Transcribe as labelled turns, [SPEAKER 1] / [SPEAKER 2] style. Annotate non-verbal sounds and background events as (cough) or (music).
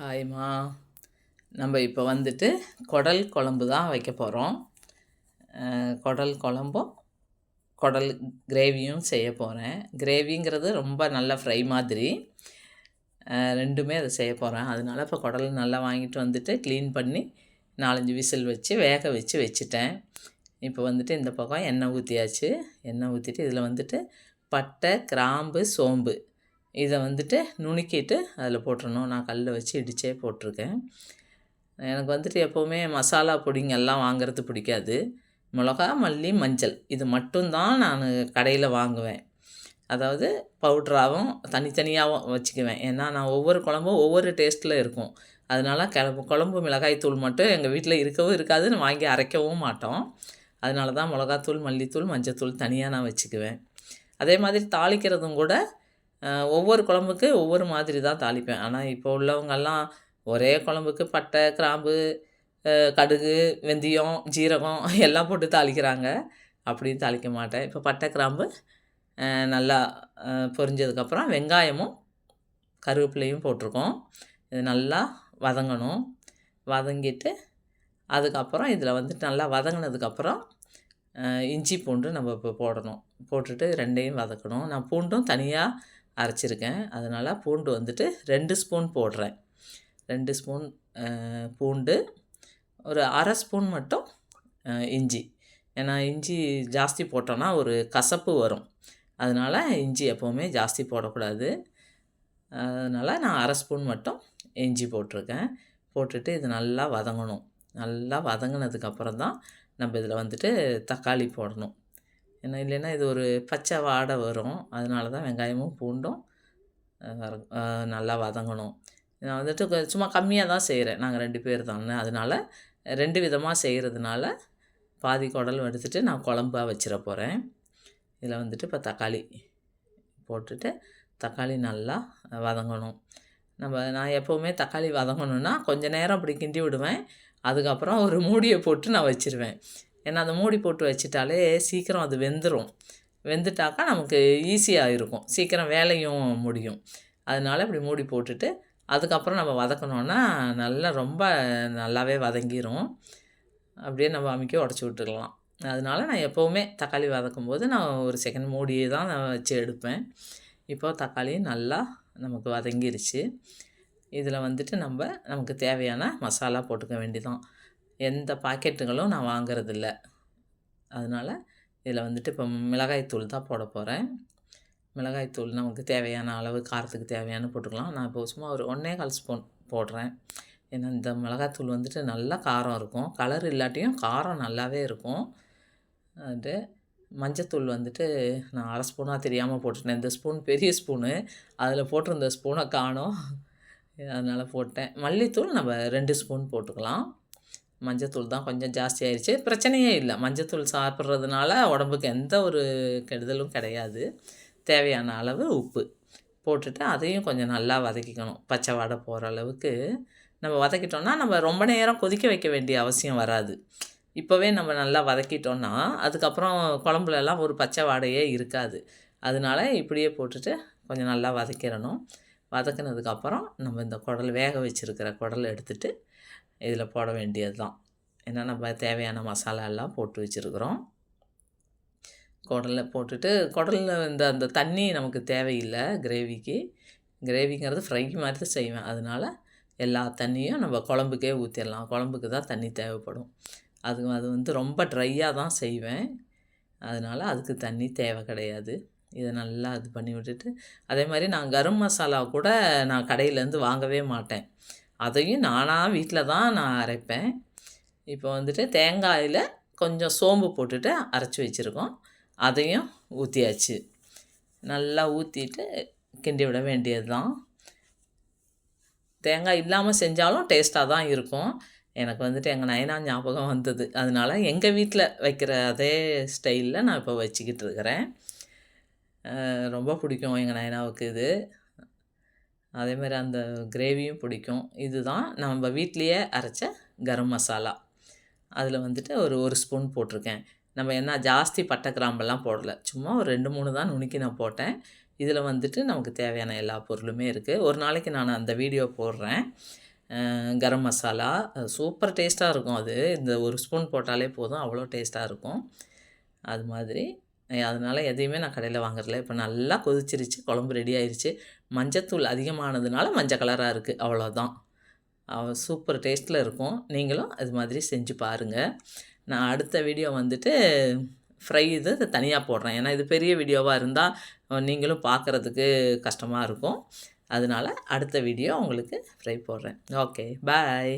[SPEAKER 1] ஹாய்மா. நம்ம இப்போ வந்துட்டு குடல் குழம்பு தான் வைக்க போகிறோம் குடல் குழம்பும் குடல் கிரேவியும் செய்ய போகிறேன் கிரேவிங்கிறது ரொம்ப நல்ல ஃப்ரை மாதிரி. ரெண்டுமே அதை செய்ய போகிறேன் அதனால இப்போ குடல் நல்லா வாங்கிட்டு வந்துட்டு க்ளீன் பண்ணி நாலஞ்சு விசில் வச்சு வேக வச்சு வச்சுட்டேன். இப்போ வந்துட்டு இந்த பக்கம் எண்ணெய் ஊற்றியாச்சு எண்ணெய் ஊற்றிட்டு இதில் வந்துட்டு பட்டை கிராம்பு சோம்பு இதை வந்துட்டு நுணுக்கிட்டு அதில் போட்டுடணும் நான் கல்லில் வச்சு இடித்தே போட்டிருக்கேன். எனக்கு வந்துட்டு எப்போவுமே மசாலா பொடிங்க எல்லாம் வாங்குறது பிடிக்காது. மிளகா மல்லி மஞ்சள். இது மட்டும்தான் நான் கடையில் வாங்குவேன். அதாவது பவுட்ராகவும் தனித்தனியாகவும் வச்சுக்குவேன். ஏன்னா நான் ஒவ்வொரு குழம்பும் ஒவ்வொரு டேஸ்ட்டில் இருக்கும். அதனால கிளம்பு குழம்பு மிளகாய் தூள் மட்டும் எங்கள் வீட்டில் இருக்கவும் இருக்காதுன்னு வாங்கி அரைக்கவும் மாட்டோம். அதனால தான் மிளகாத்தூள் மல்லித்தூள் மஞ்சத்தூள் தனியாக நான் வச்சுக்குவேன். அதே மாதிரி தாளிக்கிறதும் கூட ஒவ்வொரு குழம்புக்கு ஒவ்வொரு மாதிரி தான் தாளிப்பேன். ஆனால் இப்போ உள்ளவங்கெல்லாம் ஒரே குழம்புக்கு பட்டை கிராம்பு கடுகு வெந்தயம் ஜீரகம் (laughs) எல்லாம் போட்டு தாளிக்கிறாங்க. அப்படின்னு தாளிக்க மாட்டேன். இப்போ பட்டை கிராம்பு நல்லா பொரிஞ்சதுக்கப்புறம் வெங்காயமும் கருவேப்பிலையும் போட்டிருக்கோம். இது நல்லா வதங்கணும். வதங்கிட்டு அதுக்கப்புறம் இதில் வந்துட்டு நல்லா வதங்கினதுக்கப்புறம் இஞ்சி பூண்டு நம்ம இப்போ போடணும். போட்டுட்டு ரெண்டையும் வதக்கணும். நான் பூண்டும் தனியாக அரைச்சிருக்கேன். அதனால் பூண்டு வந்துட்டு ரெண்டு ஸ்பூன் போடுறேன். ரெண்டு ஸ்பூன் பூண்டு ஒரு அரை ஸ்பூன் மட்டும் இஞ்சி. ஏன்னா இஞ்சி ஜாஸ்தி போட்டோன்னா ஒரு கசப்பு வரும். அதனால் இஞ்சி எப்போவுமே ஜாஸ்தி போடக்கூடாது. அதனால் நான் அரை ஸ்பூன் மட்டும் இஞ்சி போட்டிருக்கேன். போட்டுட்டு இது நல்லா வதங்கணும். நல்லா வதங்கினதுக்கப்புறம் தான் நம்ம இதில் வந்துட்டு தக்காளி போடணும். ஏன்னா இல்லைன்னா இது ஒரு பச்சை வாடை வரும். அதனால தான் வெங்காயமும் பூண்டும் வர- நல்லா வதங்கணும். நான் வந்துட்டு சும்மா கம்மியாக தான் செய்கிறேன் நாங்கள் ரெண்டு பேர் தானே. அதனால் ரெண்டு விதமாக செய்கிறதுனால பாதி குடல் எடுத்துகிட்டு நான் குழம்பாக வச்சிட போகிறேன் இதில் வந்துட்டு இப்போ தக்காளி போட்டுட்டு தக்காளி நல்லா வதங்கணும். நம்ம நான் எப்போவுமே தக்காளி வதங்கணுன்னா கொஞ்சம் நேரம் அப்படி கிண்டி விடுவேன். அதுக்கப்புறம் ஒரு மூடியை போட்டு நான் வச்சிருவேன். ஏன்னா அந்த மூடி போட்டு வச்சிட்டாலே சீக்கிரம் அது வெந்துடும் வெந்துட்டாக்கா நமக்கு ஈஸியாக இருக்கும் சீக்கிரம் வேலையும் முடியும். அதனால இப்படி மூடி போட்டுட்டு அதுக்கப்புறம் நம்ம வதக்கணுன்னா நல்லா ரொம்ப நல்லாவே வதங்கிரும். அப்படியே நம்ம அமைக்க உடச்சி விட்டுக்கலாம் அதனால நான் எப்போவுமே தக்காளி வதக்கும் போது நான் ஒரு செகண்ட் மூடியே தான் நான் வச்சு எடுப்பேன். இப்போ தக்காளி நல்லா நமக்கு வதங்கிருச்சு. இதில் வந்துட்டு நம்ம நமக்கு தேவையான மசாலா போட்டுக்க வேண்டிதான் எந்த பாக்கெட்டுகளும் நான் வாங்குறதில்ல. அதனால் இதில் வந்துட்டு இப்போ மிளகாய்த்தூள் தான் போட போகிறேன் மிளகாய்த்தூள் நமக்கு தேவையான அளவு காரத்துக்கு தேவையான போட்டுக்கலாம். நான் இப்போ சும்மா ஒரு ஒன்றே கால் ஸ்பூன் போடுறேன். ஏன்னா இந்த மிளகாய்த்தூள் வந்துட்டு நல்லா காரம் இருக்கும். கலர் இல்லாட்டியும் காரம் நல்லாவே இருக்கும். அது மஞ்சத்தூள் வந்துட்டு நான் அரை ஸ்பூனாக தெரியாமல் போட்டுட்டேன். இந்த ஸ்பூன் பெரிய ஸ்பூனு. அதில் போட்டிருந்த ஸ்பூனை காணோம். அதனால் போட்டேன். மல்லித்தூள் நம்ம ரெண்டு ஸ்பூன் போட்டுக்கலாம். மஞ்சத்தூள் தான் கொஞ்சம் ஜாஸ்தி ஆயிடுச்சு பிரச்சனையே இல்லை. மஞ்சத்தூள் சாப்பிட்றதுனால உடம்புக்கு எந்த ஒரு கெடுதலும் கிடையாது. தேவையான அளவு உப்பு போட்டுட்டு அதையும் கொஞ்சம் நல்லா வதக்கிக்கணும். பச்சை வாடை போகிற அளவுக்கு. நம்ம வதக்கிட்டோன்னா நம்ம ரொம்ப நேரம் கொதிக்க வைக்க வேண்டிய அவசியம் வராது. இப்போவே நம்ம நல்லா வதக்கிட்டோன்னா அதுக்கப்புறம் குழம்புலலாம் ஒரு பச்சை வாடையே இருக்காது. அதனால இப்படியே போட்டுட்டு கொஞ்சம் நல்லா வதக்கிடணும் வதக்கினதுக்கப்புறம் நம்ம இந்த குடல் வேக வச்சுருக்கிற குடல் எடுத்துகிட்டு இதில் போட வேண்டியது தான். ஏன்னா நம்ம தேவையான மசாலா எல்லாம் போட்டு வச்சுருக்குறோம். குடலில் போட்டுட்டு குடலில் இந்த அந்த தண்ணி நமக்கு தேவையில்லை கிரேவிக்கு. கிரேவிங்கிறது ஃப்ரை மாதிரி தான் செய்வேன். அதனால எல்லா தண்ணியும் நம்ம குழம்புக்கே ஊற்றிடலாம் குழம்புக்கு தான் தண்ணி தேவைப்படும். அது அது வந்து ரொம்ப ட்ரையாக தான் செய்வேன். அதனால் அதுக்கு தண்ணி தேவை கிடையாது. இதை நல்லா இது பண்ணி விட்டுட்டு அதே மாதிரி நான் கரும் மசாலா கூட நான் கடையிலேருந்து வாங்கவே மாட்டேன். அதையும் நானாக வீட்டில் தான் நான் அரைப்பேன். இப்போ வந்துட்டு தேங்காயில் கொஞ்சம் சோம்பு போட்டுட்டு அரைச்சி வச்சுருக்கோம். அதையும் ஊற்றியாச்சு நல்லா ஊற்றிட்டு கிண்டி விட வேண்டியது தான் தேங்காய் இல்லாமல் செஞ்சாலும் டேஸ்ட்டாக தான் இருக்கும். எனக்கு வந்துட்டு எங்கள் நயனா ஞாபகம் வந்தது. அதனால எங்கள் வீட்டில் வைக்கிற அதே ஸ்டைலில் நான் இப்போ வச்சுக்கிட்டு இருக்கிறேன். ரொம்ப பிடிக்கும் எங்கள் நயனாவுக்கு இது. அதே மாதிரி அந்த கிரேவியும் பிடிக்கும். இதுதான் நம்ம வீட்லேயே அரைச்ச கரம் மசாலா. அதில் வந்துட்டு ஒரு ஒரு ஸ்பூன் போட்டிருக்கேன். நம்ம என்ன ஜாஸ்தி பட்டை கிராம்பெல்லாம் போடலை. சும்மா ஒரு ரெண்டு மூணு தான் நுணுக்கி நான் போட்டேன். இதில் வந்துட்டு நமக்கு தேவையான எல்லா பொருளுமே இருக்குது ஒரு நாளைக்கு நான் அந்த வீடியோ போடுறேன். கரம் மசாலா. சூப்பர் டேஸ்ட்டாக இருக்கும் அது. இந்த ஒரு ஸ்பூன் போட்டாலே போதும். அவ்வளோ டேஸ்ட்டாக இருக்கும். அது மாதிரி அதனால் எதையுமே நான் கடையில் வாங்குறதில்ல. இப்போ நல்லா கொதிச்சிருச்சு குழம்பு ரெடி ஆயிடுச்சு மஞ்சத்தூள் அதிகமானதுனால மஞ்சள் கலராக இருக்குது அவ்வளோதான் சூப்பர் டேஸ்ட்டில் இருக்கும். நீங்களும் அது மாதிரி செஞ்சு பாருங்கள் நான் அடுத்த வீடியோ வந்துட்டு ஃப்ரை இது தனியாக போடுறேன். ஏன்னா இது பெரிய வீடியோவாக இருந்தால் நீங்களும் பார்க்குறதுக்கு கஷ்டமாக இருக்கும். அதனால அடுத்த வீடியோ உங்களுக்கு ஃப்ரை போடுறேன். Okay bye